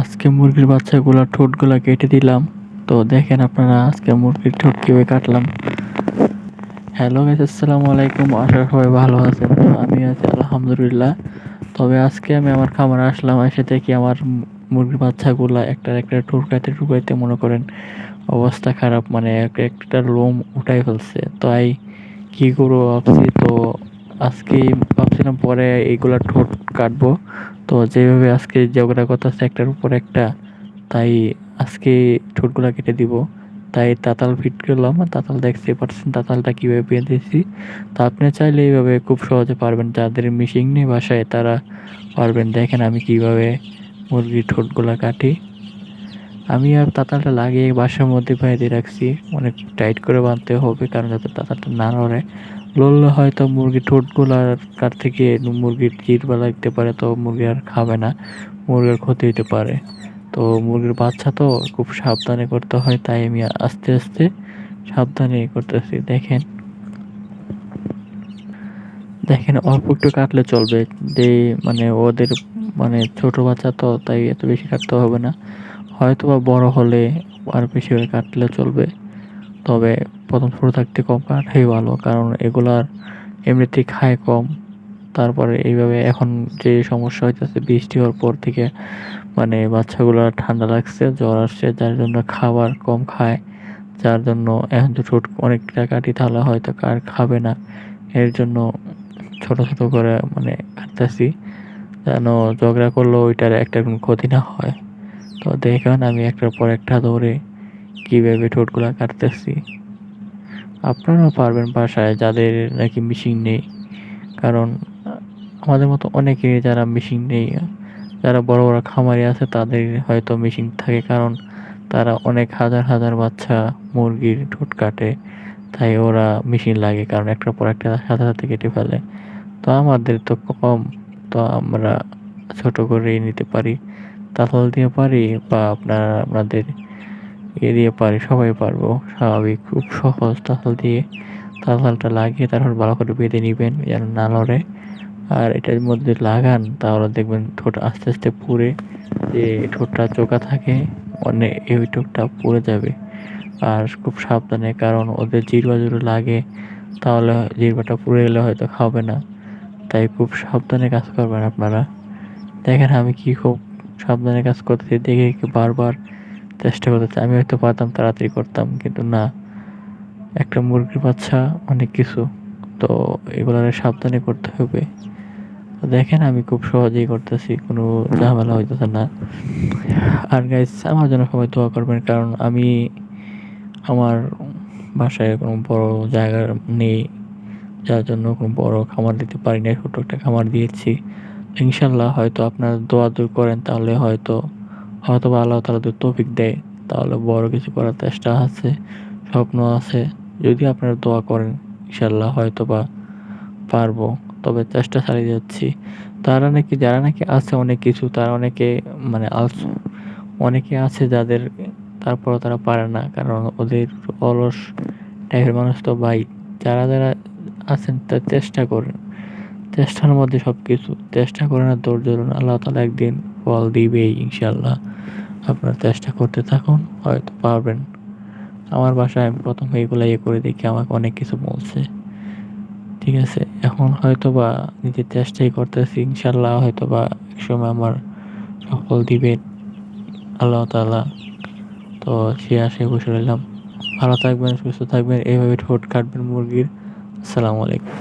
আজকে মুরগির বাচ্চাগুলোর ঠোঁটগুলা কেটে দিলাম। তো দেখেন আপনারা আজকে মুরগির ঠোঁট কীভাবে কাটলাম। হ্যালো গাইস আসসালামু আলাইকুম। আশা সবাই ভালো আছেন। তো আমি আছি আলহামদুলিল্লাহ। তবে আজকে আমি আমার খামারে আসলাম, এসে দেখি আমার মুরগির বাচ্চাগুলা একটা একটা ঠুকাইতে ঠুকাইতে মনে করেন অবস্থা খারাপ মানে একটা লোম উঠাই ফেলছে। তাই কি করব ভাবছি, তো আজকে ভাবছিলাম পরে এইগুলা ঠোঁট কাটবো। তো যেভাবে আজকে ঝগড়া আছে একটার উপর একটা, তাই আজকে ঠোঁটগুলা কেটে দিব। তাই তাতাল ফিট করলাম, তাতাল দেখতে পারছেন তাতালটা কীভাবে বেঁধেছি তা আপনি চাইলে এইভাবে খুব সহজে পারবেন, যাদের মিশিং নেই বাসায় তারা পারবেন। দেখেন আমি কীভাবে মুরগির ঠোঁটগুলা কাটি। আমি আর তাতালটা লাগিয়ে বাসার মধ্যে বেঁধে রাখছি। অনেক টাইট করে বাঁধতে হবে, কারণ যাতে তাতালটা না নড়ে। লড়লে হয়তো মুরগির ঠোঁটগুলার কার থেকে মুরগির জিরবা লাগতে পারে, তো মুরগি আর খাবে না। মুরগির ক্ষতি হতে পারে। তো মুরগির বাচ্চা তো খুব সাবধানে করতে হয়, তাই আমি আস্তে আস্তে সাবধানে করতেছি। দেখেন। দেখেন, অল্প একটু কাটলে চলবে। যে মানে ওদের মানে ছোট বাচ্চা তো, তাই এত বেশি কাটতে হবে না। হয়তো বা বড় হলে আর বেশি করে কাটলে চলবে। তবে প্রথম শুরু থাকতে কম কাটাই ভালো, কারণ এগুলার এমনিতেই খায় কম। তারপরে এইভাবে এখন যে সমস্যা হইতেছে, বৃষ্টি হওয়ার পর থেকে মানে বাচ্চাগুলো ঠান্ডা লাগছে, জ্বর আসছে, যার জন্য খাবার কম খায়। যার জন্য এখন তো ছোট অনেকটা কাটি তাহলে হয়তো কার খাবে না। এর জন্য ছোট ছোট করে মানে কাটতেছি। যেন ঝগড়া করলেও ওইটার একটা কোনো ক্ষতি না হয়। তো দেখেন আমি একটার পর একটা ধরে কীভাবে ঠোঁটগুলো কাটতেছি। আপনারাও পারবেন বাসায়, যাদের নাকি মেশিন নেই। কারণ, আমাদের মতো অনেকেরই যারা মেশিন নেই, যারা বড় বড় খামারি আছে, তাদের হয়তো মেশিন থাকে। কারণ, তারা অনেক হাজার হাজার বাচ্চা মুরগির ঠোঁট কাটে, তাই ওরা মেশিন লাগে, কারণ একটার পর একটা সাথে সাথে কেটে ফেলে। তো আমাদের তো কম, তো আমরা ছোট করেই নিতে পারি। তাতাল দিয়ে পারি বা আপনার, আপনাদের এ দিয়ে পারি, সবাই পারব। স্বাভাবিক, খুব সহজ তাতাল দিয়ে তাতালটা লাগিয়ে তারপর ভালো করে বেঁধে নিবেন, যেন না লড়ে আর এটার মধ্যে লাগান, তাহলে দেখবেন ঠোঁট আস্তে আস্তে পুড়ে, যে ঠোঁটটা চোখা থাকে অনেক এই ঠোঁটটা পুড়ে যাবে। আর খুব সাবধানে, কারণ ওদের জিরবা যদি লাগে, তাহলে জিরবাটা পুড়ে গেলে হয়তো খাবে না। তাই খুব সাবধানে কাজ করবেন আপনারা। দেখেন আমি কি খুব সাবধানে কাজ করতেছি দেখে বারবার চেষ্টা করতেছি আমি হয়তো পারতাম, তাড়াতাড়ি করতাম, কিন্তু না। একটা মুরগির বাচ্চা, অনেক কিছু। তো এগুলো সাবধানে করতে হবে। দেখেন আমি খুব সহজেই করতেছি, কোনো ঝামেলা হইতেছে না। আর গাইস আমার জন্য সবাই দোয়া করবেন, কারণ আমি আমার বাসায় কোনো বড় জায়গা নেই। যার জন্য কোনো বড় খামার দিতে পারি না ছোটো একটা খামার দিয়েছি। ইনশাল্লাহ হয়তো আপনারা দোয়া দূর করেন, তাহলে হয়তো হয়তো বা আল্লাহ তালা যদি তৌফিক দেয়, তাহলে বড় কিছু করার চেষ্টা আছে, স্বপ্ন আছে, যদি আপনারা দোয়া করেন ইনশাল্লাহ হয়তো বা পারব, তবে চেষ্টা চালিয়ে যাচ্ছি। তারা নাকি, যারা নাকি আছে অনেক কিছু, তারা অনেকে মানে আলস, অনেকে আছে যাদের তারপরও তারা পারে না, কারণ ওদের অলস, টাইপের মানুষ তো ভাই, যারা যারা আছেন তা চেষ্টা করেন। চেষ্টার মধ্যে সব কিছু চেষ্টা করেন আর দৌড় ধরুন, আল্লাহ তালা একদিন ফল দিবেই ইনশাল্লাহ আপনার চেষ্টা করতে থাকুন, হয়তো পারবেন। আমার বাসায় আমি প্রথম এইগুলো ইয়ে করে দেখি, আমাকে অনেক কিছু বলছে। ঠিক আছে? এখন হয়তো বা নিজের চেষ্টাই করতেছি ইনশাল্লাহ হয়তো বা একসময় আমার সফল দিবেন। আল্লাহ তালা তো সে আশায় বসে রইলাম ভালো থাকবেন, সুস্থ থাকবেন এইভাবে ঠোঁট কাটবেন মুরগির। আসসালামু আলাইকুম।